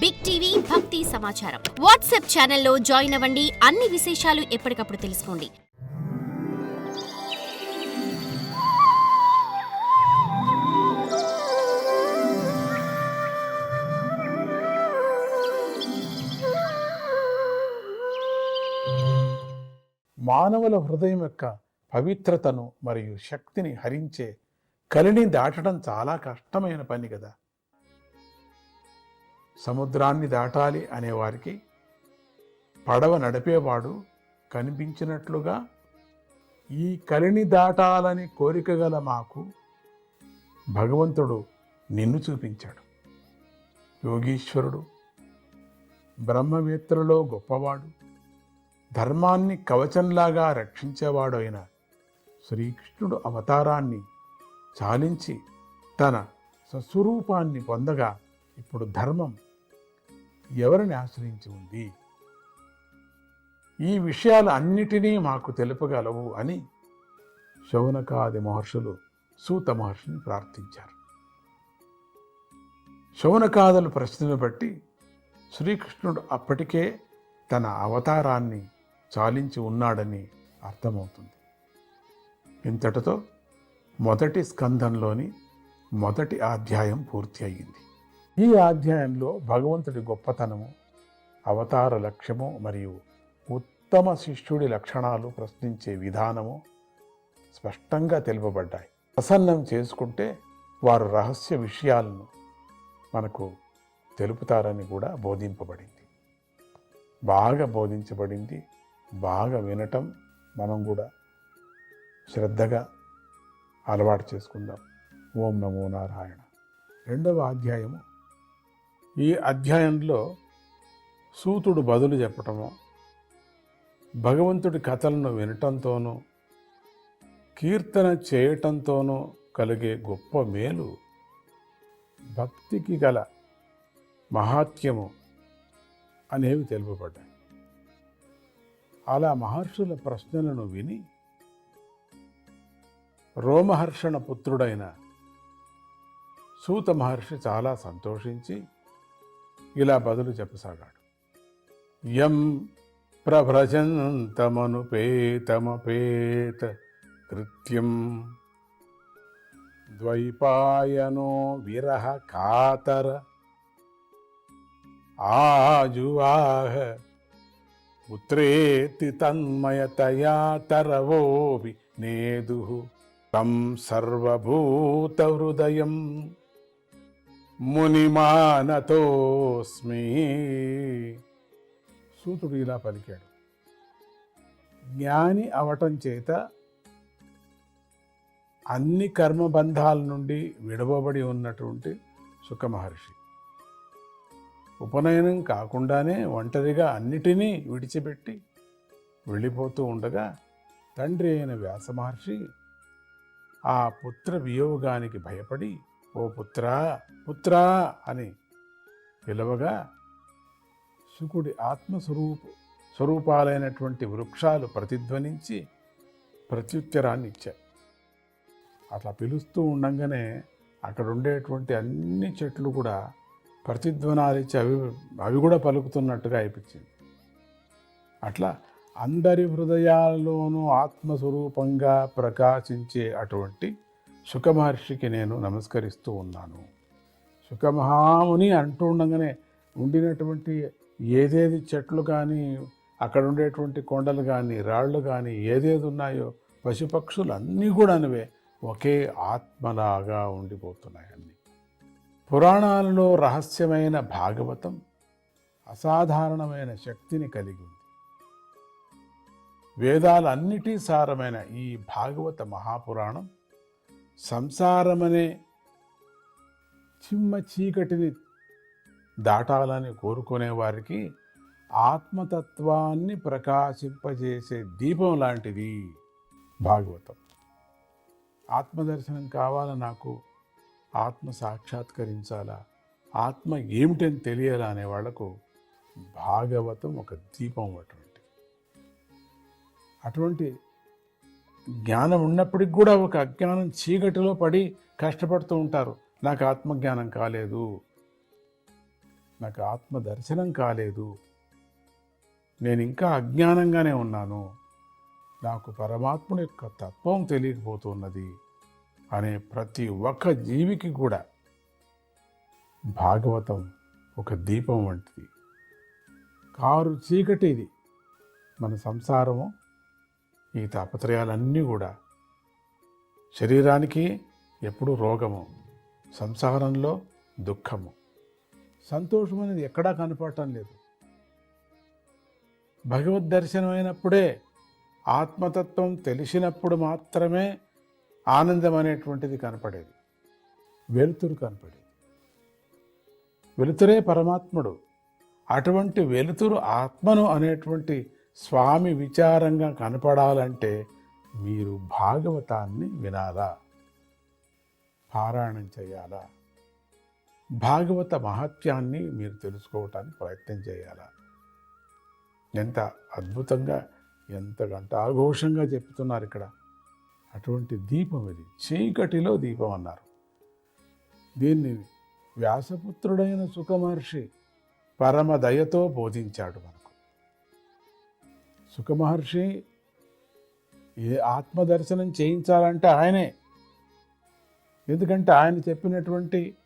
Big TV భక్తి సమాచారం WhatsApp ఛానల్లో జాయిన్ అవ్వండి. అన్ని విశేషాలు ఎప్పటికప్పుడు తెలుసుకోండి. మానవుల హృదయం యొక్క పవిత్రతను మరియు శక్తిని హరించే కలిని దాటడం చాలా కష్టమైన పని కదా. సముద్రాన్ని దాటాలి అనేవారికి పడవ నడిపేవాడు కనిపించినట్లుగా ఈ కలిని దాటాలని కోరిక గల మాకు భగవంతుడు నిన్ను చూపించాడు. యోగీశ్వరుడు బ్రహ్మవేత్తలలో గొప్పవాడు ధర్మాన్ని కవచంలాగా రక్షించేవాడు అయిన శ్రీకృష్ణుడు అవతారాన్ని చాలించి తన సస్వరూపాన్ని పొందగా ఇప్పుడు ధర్మం ఎవరిని ఆశ్రయించి ఉంది? ఈ విషయాలు అన్నిటినీ మాకు తెలుపగలవు అని శౌనకాది మహర్షులు సూత మహర్షిని ప్రార్థించారు. శౌనకాదుల ప్రశ్నను బట్టి శ్రీకృష్ణుడు అప్పటికే తన అవతారాన్ని చాలించి ఉన్నాడని అర్థమవుతుంది. ఇంతటితో మొదటి స్కందంలోని మొదటి అధ్యాయం పూర్తి అయ్యింది. ఈ అధ్యాయంలో భగవంతుడి గొప్పతనము అవతార లక్ష్యము మరియు ఉత్తమ శిష్యుడి లక్షణాలు ప్రశ్నించే విధానము స్పష్టంగా తెలుపబడ్డాయి. ప్రసన్నం చేసుకుంటే వారు రహస్య విషయాలను మనకు తెలుపుతారని కూడా బోధింపబడింది. బాగా బోధించబడింది బాగా వినటం మనం కూడా శ్రద్ధగా అలవాటు చేసుకుందాం. ఓం నమో నారాయణ. రెండవ అధ్యాయము ఈ అధ్యాయంలో సూతుడు బదులు చెప్పటము భగవంతుడి కథలను వినటంతోనూ కీర్తన చేయటంతోనూ కలిగే గొప్ప మేలు భక్తికి గల మహాత్యము అనేవి తెలుపబడ్డాయి. అలా మహర్షుల ప్రశ్నలను విని రోమహర్షణ పుత్రుడైన సూత మహర్షి చాలా సంతోషించి ఇలా బదులు చెప్పసాగాడు. యం ప్రభ్రజంతమనుపేతమపేత కృత్యం ద్వైపాయనో విరహ కాతర ఆజువాహ ఉత్రేతి తన్మయతయా తరవోవి నేదు తం సర్వభూత హృదయం మునిమానతోస్మి. సూతుడు ఇలా పలికాడు. జ్ఞాని అవటం చేత అన్ని కర్మబంధాల నుండి విడవబడి ఉన్నటువంటి సుఖమహర్షి. ఉపనయనం కాకుండానే ఒంటరిగా అన్నిటినీ విడిచిపెట్టి వెళ్ళిపోతూ ఉండగా తండ్రి అయిన వ్యాస మహర్షి ఆ పుత్ర వియోగానికి భయపడి ఓ పుత్రా పుత్రా అని పిలవగా శుకుడి ఆత్మస్వరూప స్వరూపాలైనటువంటి వృక్షాలు ప్రతిధ్వనించి ప్రత్యుత్తరాన్ని ఇచ్చాయి అట్లా పిలుస్తూ ఉండంగానే అక్కడ ఉండేటువంటి అన్ని చెట్లు కూడా ప్రతిధ్వనాలు ఇచ్చి అవి అవి కూడా పలుకుతున్నట్టుగా అనిపించింది. అట్లా అందరి హృదయాల్లోనూ ఆత్మస్వరూపంగా ప్రకాశించే అటువంటి సుఖమహర్షికి నేను నమస్కరిస్తూ ఉన్నాను. శుకమహాముని అంటూ ఉండగానే ఉండినటువంటి ఏదేది చెట్లు కానీ అక్కడ ఉండేటువంటి కొండలు కానీ రాళ్ళు కానీ ఏదేది ఉన్నాయో పశుపక్షులు అన్నీ కూడా అనివే ఒకే ఆత్మలాగా ఉండిపోతున్నాయి అన్నీ. పురాణాలలో రహస్యమైన భాగవతం అసాధారణమైన శక్తిని కలిగి ఉంది. వేదాలన్నిటి సారమైన ఈ భాగవత మహాపురాణం సంసారమనే చిమ్మ చీకటిని దాటాలని కోరుకునే వారికి ఆత్మతత్వాన్ని ప్రకాశింపజేసే దీపం లాంటిది. భాగవతం. ఆత్మదర్శనం కావాలా నాకు? ఆత్మ సాక్షాత్కరించాలా? ఆత్మ ఏమిటని తెలియాలా అనే వాళ్ళకు భాగవతం ఒక దీపం అటువంటి అటువంటి జ్ఞానం ఉన్నప్పటికి కూడా ఒక అజ్ఞానం చీకటిలో పడి కష్టపడుతూ ఉంటారు. నాకు ఆత్మజ్ఞానం కాలేదు. నాకు ఆత్మ దర్శనం కాలేదు. నేను ఇంకా అజ్ఞానంగానే ఉన్నాను. నాకు పరమాత్ముని యొక్క తత్వం తెలియకపోతున్నది అనే ప్రతి ఒక్క జీవికి కూడా భాగవతం ఒక దీపం వంటిది. కారు చీకటి ఇది మన సంసారము ఈ తాపత్రయాలన్నీ కూడా శరీరానికి ఎప్పుడు రోగము సంసారంలో దుఃఖము. సంతోషం అనేది ఎక్కడా కనపడటం లేదు. భగవద్ దర్శనం అయినప్పుడే ఆత్మతత్వం తెలిసినప్పుడు మాత్రమే ఆనందం అనేటువంటిది కనపడేది. వెలుతురు కనపడేది. వెలుతురే పరమాత్ముడు. అటువంటి వెలుతురు ఆత్మను అనేటువంటి స్వామి విచారంగా కనపడాలంటే మీరు భాగవతాన్ని వినాలా? పారాయణం చేయాలా? భాగవత మహత్యాన్ని మీరు తెలుసుకోవటానికి ప్రయత్నం చేయాలా? ఎంత అద్భుతంగా ఎంత గంటాఘోషంగా చెప్తున్నారు ఇక్కడ. అటువంటి దీపం ఇది. చీకటిలో దీపం అన్నారు. దీన్ని వ్యాసపుత్రుడైన సుఖమహర్షి పరమ దయతో బోధించాడు మనం. సుఖమహర్షి ఏ ఆత్మదర్శనం చేయించాలంటే ఆయనే. ఎందుకంటే ఆయన చెప్పినటువంటి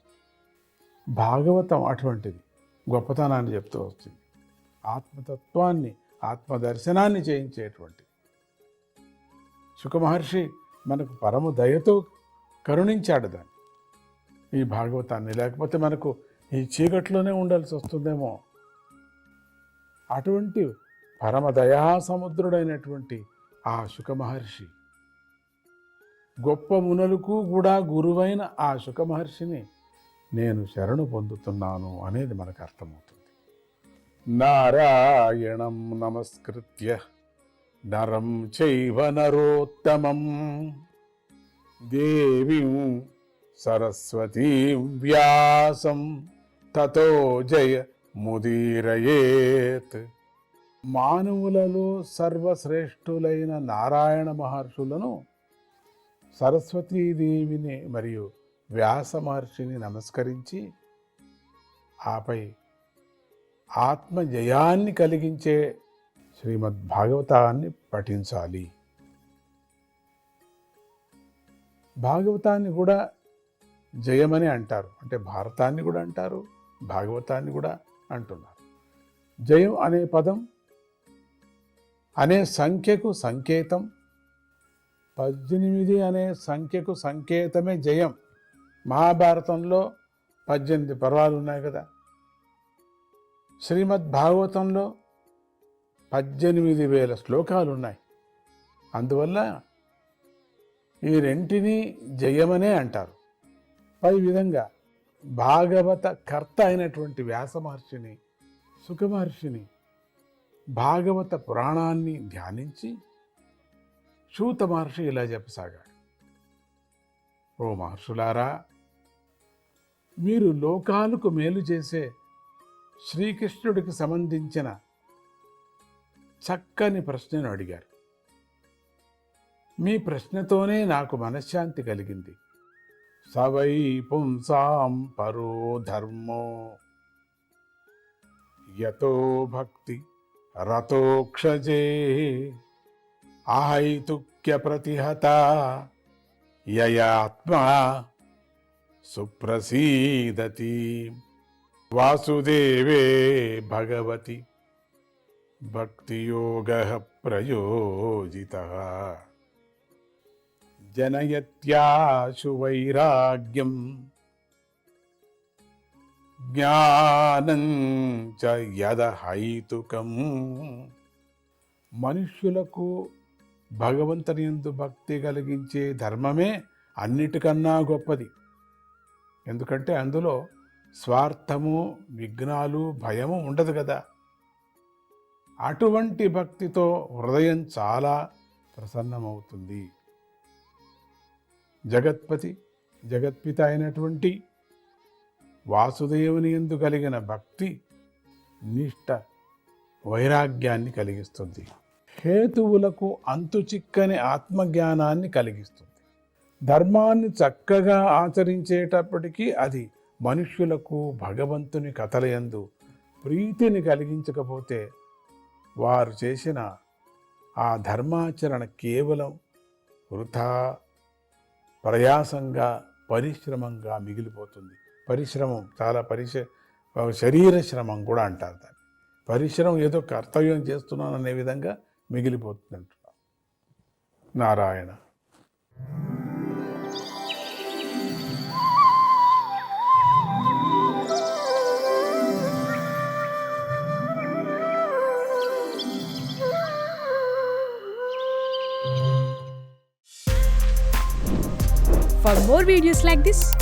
భాగవతం అటువంటిది గొప్పతనాన్ని చెప్తూ వస్తుంది ఆత్మతత్వాన్ని ఆత్మదర్శనాన్ని చేయించేటువంటి. సుఖమహర్షి మనకు పరమ దయతో కరుణించాడు దాన్ని. ఈ భాగవతాన్ని లేకపోతే మనకు ఈ చీకట్లోనే ఉండాల్సి వస్తుందేమో. అటువంటి పరమ దయా సముద్రుడైనటువంటి ఆ సుఖమహర్షి గొప్ప మునులకు కూడా గురువైన ఆ సుఖమహర్షిని నేను శరణు పొందుతున్నాను అనేది మనకు అర్థమవుతుంది. నారాయణం నమస్కృత్య నరం చైవ నరోత్తమం. దేవీం సరస్వతీం వ్యాసం తతో జయ ముదీరయేత్. మానవులలో సర్వశ్రేష్ఠులైన నారాయణ మహర్షులను సరస్వతీదేవిని మరియు వ్యాస మహర్షిని నమస్కరించి ఆపై ఆత్మ జయాన్ని కలిగించే శ్రీమద్ భాగవతాన్ని పఠించాలి. భాగవతాన్ని కూడా జయమని అంటారు. అంటే భారతాన్ని కూడా అంటారు భాగవతాన్ని కూడా అంటున్నారు. జయం అనే పదం అనే సంఖ్యకు సంకేతం. పద్దెనిమిది అనే సంఖ్యకు సంకేతమే జయం. మహాభారతంలో పద్దెనిమిది పర్వాలు ఉన్నాయి కదా. శ్రీమద్ భాగవతంలో పద్దెనిమిది వేల శ్లోకాలు ఉన్నాయి. అందువల్ల ఈ రెంటిని జయమనే అంటారు. పై విధంగా భాగవత కర్త అయినటువంటి వ్యాస మహర్షిని సుఖమహర్షిని భాగవత పురాణాన్ని ధ్యానించి శూత మహర్షి ఇలా చెప్పసాగాడు. ఓ మహర్షులారా మీరు లోకాలకు మేలు చేసే శ్రీకృష్ణుడికి సంబంధించిన చక్కని ప్రశ్నను అడిగారు. మీ ప్రశ్నతోనే నాకు మనశ్శాంతి కలిగింది. సవై పుంసాం పరో ధర్మో యతో భక్తి रतोक्षजे आहैतुक्यप्रतिहता ययात्मा सुप्रसीदति। वासुदेवे भगवति भक्तियोगः प्रयोजितः। जनयत्याशु वैराग्यम् జ్ఞానం చ మనుష్యులకు భగవంతుని యందు భక్తి కలిగించే ధర్మమే అన్నిటికన్నా గొప్పది. ఎందుకంటే అందులో స్వార్థము విఘ్నాలు భయము ఉండదు కదా. అటువంటి భక్తితో హృదయం చాలా ప్రసన్నమవుతుంది. జగత్పతి జగత్పిత అయినటువంటి వాసుదేవుని ఎందు కలిగిన భక్తి నిష్ట వైరాగ్యాన్ని కలిగిస్తుంది. హేతువులకు అంతు చిక్కని ఆత్మజ్ఞానాన్ని కలిగిస్తుంది. ధర్మాన్ని చక్కగా ఆచరించేటప్పటికీ అది మనుష్యులకు భగవంతుని కథలయందు ప్రీతిని కలిగించకపోతే వారు చేసిన ఆ ధర్మాచరణ కేవలం వృథా ప్రయాసంగా పరిశ్రమంగా మిగిలిపోతుంది. పరిశ్రమం చాలా పరిశ శరీర శ్రమం కూడా అంటారు దాన్ని. పరిశ్రమం ఏదో కర్తవ్యం చేస్తున్నాను అనే విధంగా మిగిలిపోతుంది అంటున్నారు. Narayana. For more videos like this,